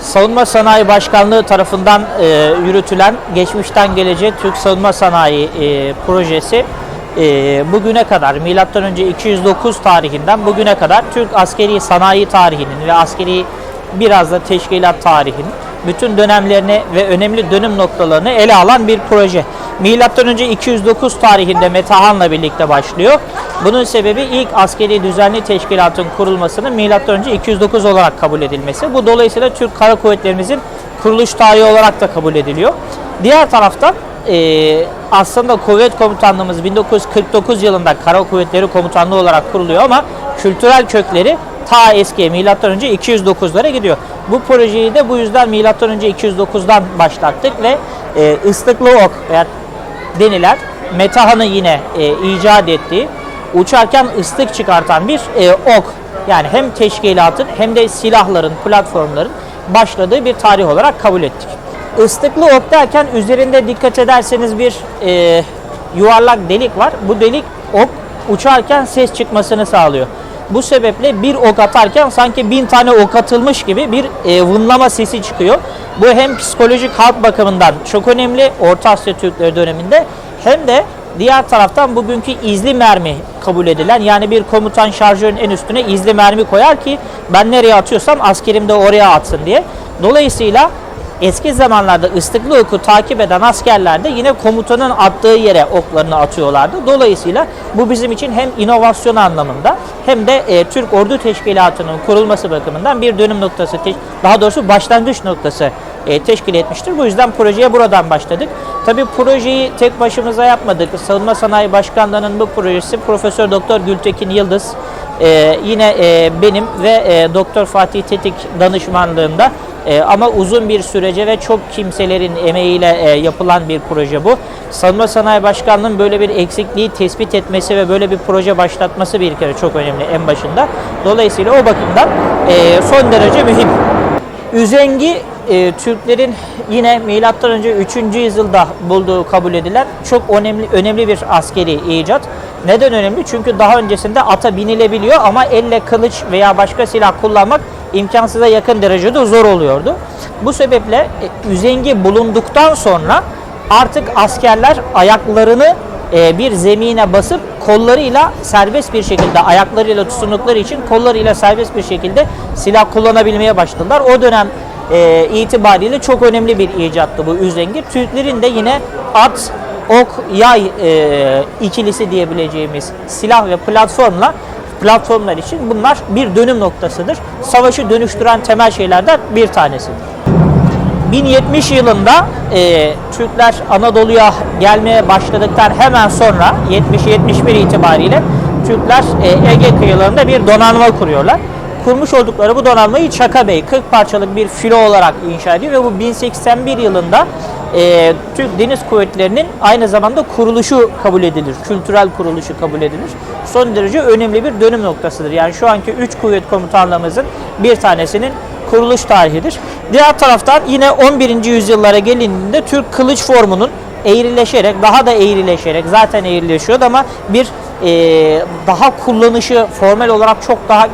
Savunma Sanayi Başkanlığı tarafından e, yürütülen Geçmişten Geleceğe Türk Savunma Sanayi e, projesi e, bugüne kadar milattan önce 209 tarihinden bugüne kadar Türk askeri sanayi tarihinin ve askeri biraz da teşkilat tarihinin bütün dönemlerini ve önemli dönüm noktalarını ele alan bir proje. Milattan önce 209 tarihinde Metahan'la birlikte başlıyor. Bunun sebebi ilk askeri düzenli teşkilatın kurulmasının milattan önce 209 olarak kabul edilmesi. Bu dolayısıyla Türk Kara Kuvvetlerimizin kuruluş tarihi olarak da kabul ediliyor. Diğer taraftan eee, aslında kuvvet komutanlığımız 1949 yılında Kara Kuvvetleri Komutanlığı olarak kuruluyor ama kültürel kökleri ta eski milattan önce 209'lara gidiyor. Bu projeyi de bu yüzden milattan önce 209'dan başlattık ve e, ıslıklı ok veya denilen Metahan'ın yine e, icat ettiği uçarken ıslık çıkartan bir e, ok. Yani hem teşkilatın hem de silahların, platformların başladığı bir tarih olarak kabul ettik. Islıklı ok derken üzerinde dikkat ederseniz bir e, yuvarlak delik var. Bu delik ok uçarken ses çıkmasını sağlıyor. Bu sebeple bir ok atarken sanki bin tane ok atılmış gibi bir e, vınlama sesi çıkıyor. Bu hem psikolojik halk bakımından çok önemli Orta Asya Türkleri döneminde hem de diğer taraftan bugünkü izli mermi kabul edilen yani bir komutan şarjörün en üstüne izli mermi koyar ki ben nereye atıyorsam askerim de oraya atsın diye. Dolayısıyla Eski zamanlarda ıslıklı oku takip eden askerler de yine komutanın attığı yere oklarını atıyorlardı. Dolayısıyla bu bizim için hem inovasyon anlamında hem de e, Türk Ordu Teşkilatı'nın kurulması bakımından bir dönüm noktası, daha doğrusu başlangıç noktası e, teşkil etmiştir. Bu yüzden projeye buradan başladık. Tabii projeyi tek başımıza yapmadık. Savunma Sanayi Başkanlığı'nın bu projesi Profesör Doktor Gültekin Yıldız, e, yine e, benim ve e, Doktor Fatih Tetik danışmanlığında e, ama uzun bir sürece ve çok kimselerin emeğiyle e, yapılan bir proje bu. Savunma Sanayi Başkanlığı'nın böyle bir eksikliği tespit etmesi ve böyle bir proje başlatması bir kere çok önemli en başında. Dolayısıyla o bakımdan e, son derece mühim. Üzengi Türklerin yine milattan önce 3. yüzyılda bulduğu kabul edilen çok önemli önemli bir askeri icat. Neden önemli? Çünkü daha öncesinde ata binilebiliyor ama elle kılıç veya başka silah kullanmak imkansıza yakın derecede zor oluyordu. Bu sebeple e, üzengi bulunduktan sonra artık askerler ayaklarını e, bir zemine basıp kollarıyla serbest bir şekilde ayaklarıyla tutundukları için kollarıyla serbest bir şekilde silah kullanabilmeye başladılar. O dönem e, itibariyle çok önemli bir icattı bu üzengi. Türklerin de yine at, ok, yay ikilisi diyebileceğimiz silah ve platformla platformlar için bunlar bir dönüm noktasıdır. Savaşı dönüştüren temel şeylerden bir tanesidir. 1070 yılında e, Türkler Anadolu'ya gelmeye başladıktan hemen sonra 70-71 itibariyle Türkler e, Ege kıyılarında bir donanma kuruyorlar. Kurmuş oldukları bu donanmayı Çaka Bey 40 parçalık bir filo olarak inşa ediyor ve bu 1081 yılında e, Türk Deniz Kuvvetleri'nin aynı zamanda kuruluşu kabul edilir. Kültürel kuruluşu kabul edilir. Son derece önemli bir dönüm noktasıdır. Yani şu anki 3 kuvvet komutanlığımızın bir tanesinin kuruluş tarihidir. Diğer taraftan yine 11. yüzyıllara gelindiğinde Türk kılıç formunun eğrileşerek, daha da eğrileşerek zaten eğrileşiyordu ama bir e, daha kullanışı formel olarak çok daha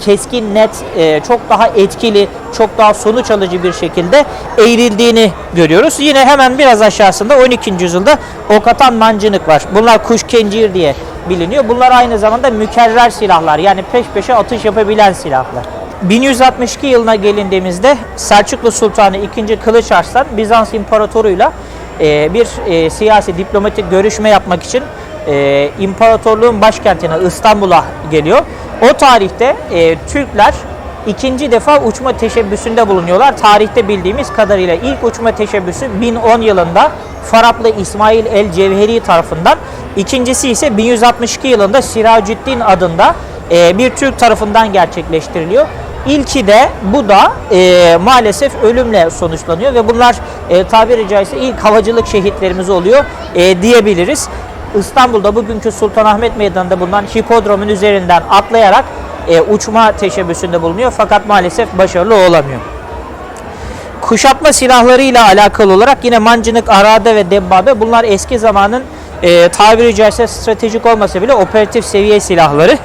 keskin, net, e, çok daha etkili, çok daha sonuç alıcı bir şekilde eğrildiğini görüyoruz. Yine hemen biraz aşağısında 12. yüzyılda okatan mancınık var. Bunlar kuş kencir diye biliniyor. Bunlar aynı zamanda mükerrer silahlar yani peş peşe atış yapabilen silahlar. 1162 yılına gelindiğimizde Selçuklu Sultanı II. Kılıç Arslan Bizans İmparatoruyla e, bir e, siyasi diplomatik görüşme yapmak için e, imparatorluğun başkentine İstanbul'a geliyor. O tarihte e, Türkler ikinci defa uçma teşebbüsünde bulunuyorlar. Tarihte bildiğimiz kadarıyla ilk uçma teşebbüsü 1010 yılında Faraplı İsmail el Cevheri tarafından. İkincisi ise 1162 yılında Siracüddin adında e, bir Türk tarafından gerçekleştiriliyor. İlki de bu da e, maalesef ölümle sonuçlanıyor ve bunlar e, tabiri caizse ilk havacılık şehitlerimiz oluyor e, diyebiliriz. İstanbul'da bugünkü Sultanahmet Meydanı'nda bulunan hipodromun üzerinden atlayarak e, uçma teşebbüsünde bulunuyor fakat maalesef başarılı olamıyor. Kuşatma silahlarıyla alakalı olarak yine mancınık, arade ve debbabe bunlar eski zamanın e, tabiri caizse stratejik olmasa bile operatif seviye silahları.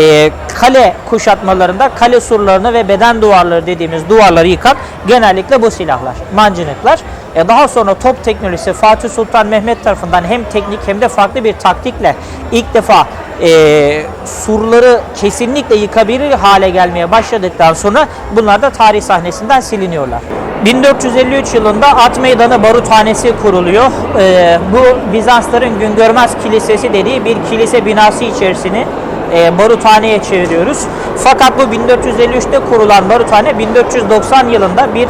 E, kale kuşatmalarında kale surlarını ve beden duvarları dediğimiz duvarları yıkan genellikle bu silahlar, mancınıklar. E, daha sonra top teknolojisi Fatih Sultan Mehmet tarafından hem teknik hem de farklı bir taktikle ilk defa e, surları kesinlikle yıkabilir hale gelmeye başladıktan sonra bunlar da tarih sahnesinden siliniyorlar. 1453 yılında At Meydanı Baruthanesi kuruluyor. E, bu Bizansların Güngörmez Kilisesi dediği bir kilise binası içerisini e, baruthaneye çeviriyoruz. Fakat bu 1453'te kurulan baruthane 1490 yılında bir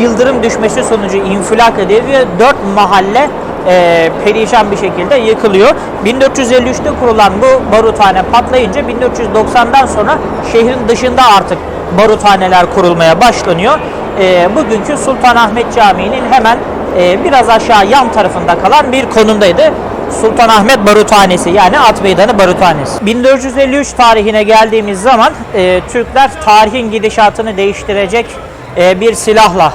yıldırım düşmesi sonucu infilak ediyor ve 4 mahalle e, perişan bir şekilde yıkılıyor. 1453'te kurulan bu baruthane patlayınca 1490'dan sonra şehrin dışında artık baruthaneler kurulmaya başlanıyor. E, bugünkü Sultanahmet Camii'nin hemen e, biraz aşağı yan tarafında kalan bir konumdaydı. Sultanahmet Baruthanesi yani At Meydanı Baruthanesi. 1453 tarihine geldiğimiz zaman e, Türkler tarihin gidişatını değiştirecek e, bir silahla,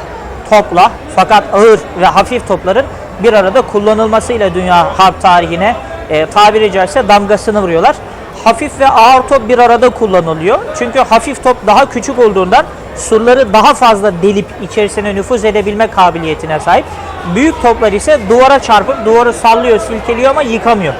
topla fakat ağır ve hafif topların bir arada kullanılmasıyla dünya harp tarihine e, tabiri caizse damgasını vuruyorlar. Hafif ve ağır top bir arada kullanılıyor. Çünkü hafif top daha küçük olduğundan surları daha fazla delip içerisine nüfuz edebilme kabiliyetine sahip. Büyük toplar ise duvara çarpıp duvarı sallıyor, silkeliyor ama yıkamıyor.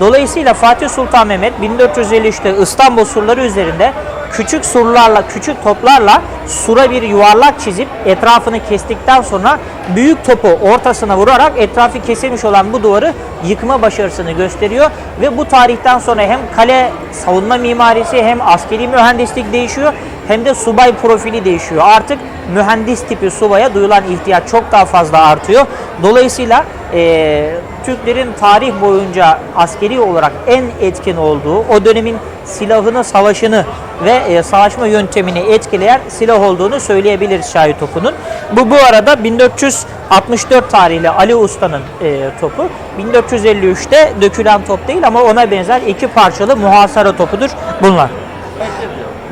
Dolayısıyla Fatih Sultan Mehmet 1453'te İstanbul surları üzerinde küçük surlarla, küçük toplarla sura bir yuvarlak çizip etrafını kestikten sonra büyük topu ortasına vurarak etrafı kesilmiş olan bu duvarı yıkma başarısını gösteriyor ve bu tarihten sonra hem kale savunma mimarisi hem askeri mühendislik değişiyor hem de subay profili değişiyor. Artık mühendis tipi subaya duyulan ihtiyaç çok daha fazla artıyor. Dolayısıyla e, Türklerin tarih boyunca askeri olarak en etkin olduğu, o dönemin silahını, savaşını ve e, savaşma yöntemini etkileyen silah olduğunu söyleyebiliriz Şahi topunun. Bu bu arada 1464 tarihli Ali Usta'nın e, topu. 1453'te dökülen top değil ama ona benzer iki parçalı muhasara topudur bunlar.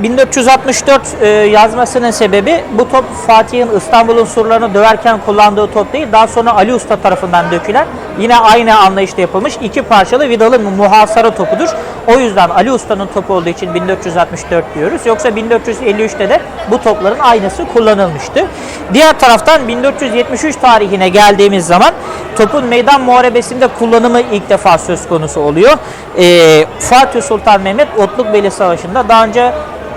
1464 e, yazmasının sebebi bu top Fatih'in İstanbul'un surlarını döverken kullandığı top değil. Daha sonra Ali Usta tarafından dökülen yine aynı anlayışla yapılmış iki parçalı vidalı muhasara topudur. O yüzden Ali Usta'nın topu olduğu için 1464 diyoruz. Yoksa 1453'te de bu topların aynısı kullanılmıştı. Diğer taraftan 1473 tarihine geldiğimiz zaman topun meydan muharebesinde kullanımı ilk defa söz konusu oluyor. E, Fatih Sultan Mehmet Otlukbeyli Savaşı'nda daha önce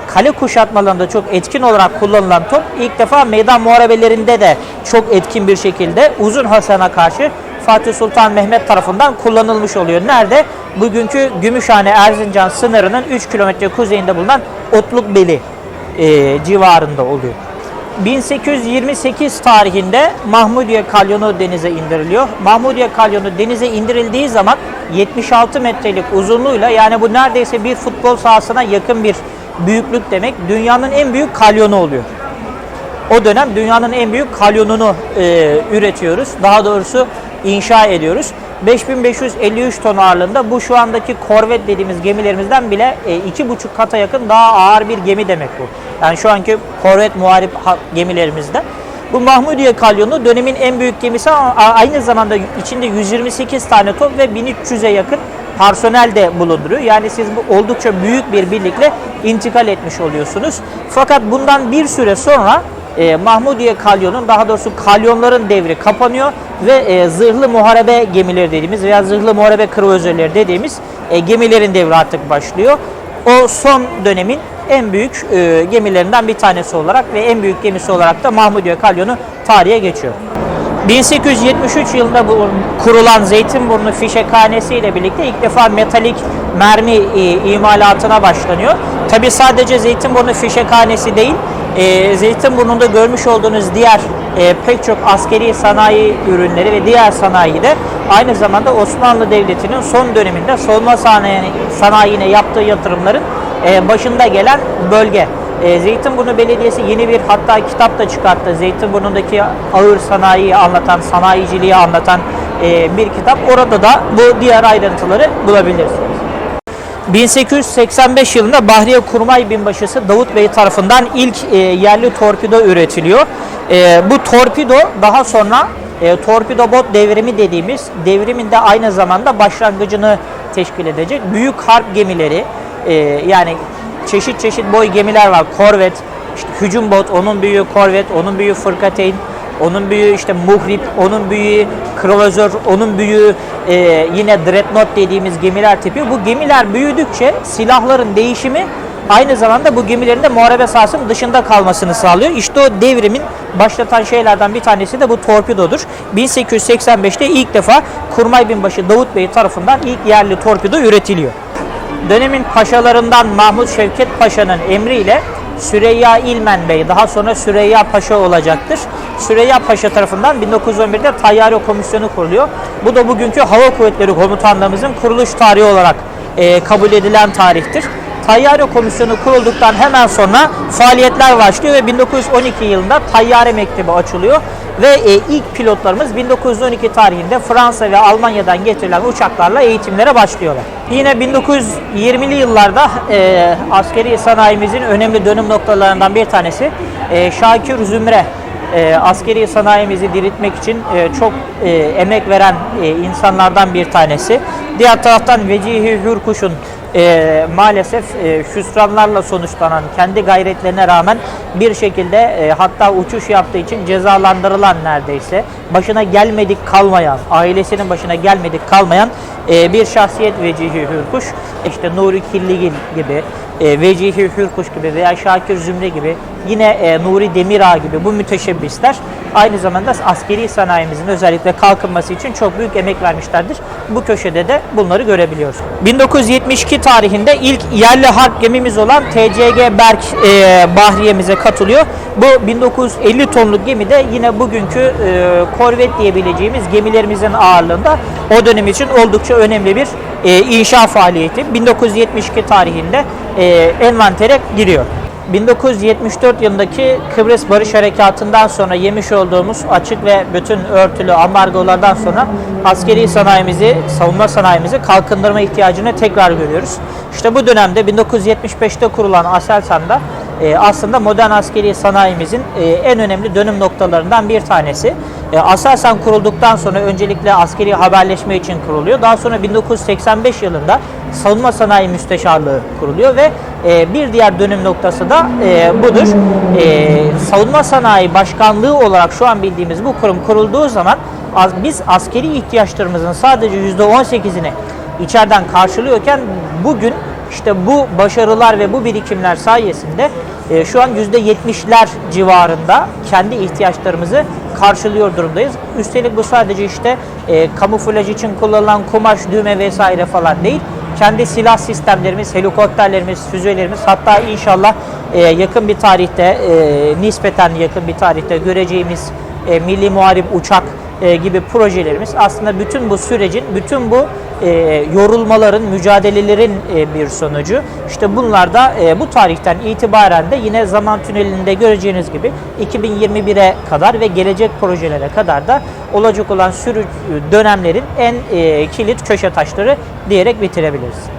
kale kuşatmalarında çok etkin olarak kullanılan top ilk defa meydan muharebelerinde de çok etkin bir şekilde Uzun Hasan'a karşı Fatih Sultan Mehmet tarafından kullanılmış oluyor. Nerede? Bugünkü Gümüşhane Erzincan sınırının 3 kilometre kuzeyinde bulunan Otlukbeli e, civarında oluyor. 1828 tarihinde Mahmudiye Kalyonu denize indiriliyor. Mahmudiye Kalyonu denize indirildiği zaman 76 metrelik uzunluğuyla yani bu neredeyse bir futbol sahasına yakın bir büyüklük demek. Dünyanın en büyük kalyonu oluyor. O dönem dünyanın en büyük kalyonunu e, üretiyoruz. Daha doğrusu inşa ediyoruz. 5553 ton ağırlığında bu şu andaki korvet dediğimiz gemilerimizden bile e, iki buçuk kata yakın daha ağır bir gemi demek bu. Yani şu anki korvet muharip ha- gemilerimizde. Bu Mahmudiye Kalyonu dönemin en büyük gemisi ama aynı zamanda içinde 128 tane top ve 1300'e yakın personel de bulunduruyor. Yani siz bu oldukça büyük bir birlikle intikal etmiş oluyorsunuz. Fakat bundan bir süre sonra e, Mahmudiye Kalyon'un daha doğrusu kalyonların devri kapanıyor ve e, zırhlı muharebe gemileri dediğimiz veya zırhlı muharebe kruvazörleri dediğimiz e, gemilerin devri artık başlıyor. O son dönemin en büyük e, gemilerinden bir tanesi olarak ve en büyük gemisi olarak da Mahmudiye Kalyonu tarihe geçiyor. 1873 yılında kurulan Zeytinburnu Fişekhanesi ile birlikte ilk defa metalik mermi e, imalatına başlanıyor. Tabi sadece Zeytinburnu Fişekhanesi değil, e, Zeytinburnu'nda görmüş olduğunuz diğer e, pek çok askeri sanayi ürünleri ve diğer sanayi de aynı zamanda Osmanlı Devleti'nin son döneminde savunma sanayi, sanayine yaptığı yatırımların başında gelen bölge. E, Zeytinburnu Belediyesi yeni bir hatta kitap da çıkarttı. Zeytinburnu'ndaki ağır sanayiyi anlatan, sanayiciliği anlatan e, bir kitap. Orada da bu diğer ayrıntıları bulabilirsiniz. 1885 yılında Bahriye Kurmay Binbaşısı Davut Bey tarafından ilk e, yerli torpido üretiliyor. E, bu torpido daha sonra e, torpido bot devrimi dediğimiz devrimin de aynı zamanda başlangıcını teşkil edecek büyük harp gemileri e, yani çeşit çeşit boy gemiler var. Korvet, işte hücum bot, onun büyüğü korvet, onun büyüğü fırkateyn, onun büyüğü işte muhrip, onun büyüğü kruvazör, onun büyüğü e, yine dreadnought dediğimiz gemiler tipi. Bu gemiler büyüdükçe silahların değişimi aynı zamanda bu gemilerin de muharebe sahasının dışında kalmasını sağlıyor. İşte o devrimin başlatan şeylerden bir tanesi de bu torpidodur. 1885'te ilk defa Kurmay Binbaşı Davut Bey tarafından ilk yerli torpido üretiliyor. Dönemin paşalarından Mahmut Şevket Paşa'nın emriyle Süreyya İlmen Bey daha sonra Süreyya Paşa olacaktır. Süreyya Paşa tarafından 1911'de Tayyare Komisyonu kuruluyor. Bu da bugünkü Hava Kuvvetleri Komutanlığımızın kuruluş tarihi olarak e, kabul edilen tarihtir. Tayyare Komisyonu kurulduktan hemen sonra faaliyetler başlıyor ve 1912 yılında Tayyare Mektebi açılıyor ve e, ilk pilotlarımız 1912 tarihinde Fransa ve Almanya'dan getirilen uçaklarla eğitimlere başlıyorlar. Yine 1920'li yıllarda e, askeri sanayimizin önemli dönüm noktalarından bir tanesi e, Şakir Zümre e, askeri sanayimizi diriltmek için e, çok e, emek veren e, insanlardan bir tanesi. Diğer taraftan Vecihi Hürkuş'un e, maalesef e, hüsranlarla sonuçlanan kendi gayretlerine rağmen bir şekilde e, hatta uçuş yaptığı için cezalandırılan neredeyse başına gelmedik kalmayan, ailesinin başına gelmedik kalmayan e, bir şahsiyet Vecihi Hürkuş. İşte Nuri Killigil gibi, e, Vecihi Hürkuş gibi veya Şakir Zümre gibi yine e, Nuri Demirağ gibi bu müteşebbisler aynı zamanda askeri sanayimizin özellikle kalkınması için çok büyük emek vermişlerdir. Bu köşede de bunları görebiliyoruz. 1972 tarihinde ilk yerli harp gemimiz olan TCG Berk e, Bahriye'mize katılıyor. Bu 1950 tonluk gemi de yine bugünkü e, korvet diyebileceğimiz gemilerimizin ağırlığında o dönem için oldukça önemli bir e, inşa faaliyeti. 1972 tarihinde e, envantere giriyor. 1974 yılındaki Kıbrıs Barış Harekatı'ndan sonra yemiş olduğumuz açık ve bütün örtülü ambargolardan sonra askeri sanayimizi, savunma sanayimizi kalkındırma ihtiyacını tekrar görüyoruz. İşte bu dönemde 1975'te kurulan Aselsan'da e, aslında modern askeri sanayimizin e, en önemli dönüm noktalarından bir tanesi. E, Aselsan kurulduktan sonra öncelikle askeri haberleşme için kuruluyor. Daha sonra 1985 yılında Savunma Sanayi Müsteşarlığı kuruluyor ve e, bir diğer dönüm noktası da e, budur. E, Savunma Sanayi Başkanlığı olarak şu an bildiğimiz bu kurum kurulduğu zaman az, biz askeri ihtiyaçlarımızın sadece %18'ini içeriden karşılıyorken bugün işte bu başarılar ve bu birikimler sayesinde e, şu an %70'ler civarında kendi ihtiyaçlarımızı karşılıyor durumdayız. Üstelik bu sadece işte e, kamuflaj için kullanılan kumaş, düğme vesaire falan değil. Kendi silah sistemlerimiz, helikopterlerimiz, füzelerimiz hatta inşallah e, yakın bir tarihte, e, nispeten yakın bir tarihte göreceğimiz e, milli muharip uçak e, gibi projelerimiz aslında bütün bu sürecin, bütün bu e, yorulmaların, mücadelelerin e, bir sonucu. İşte bunlar da bu tarihten itibaren de yine zaman tünelinde göreceğiniz gibi 2021'e kadar ve gelecek projelere kadar da olacak olan sürü dönemlerin en kilit köşe taşları diyerek bitirebiliriz.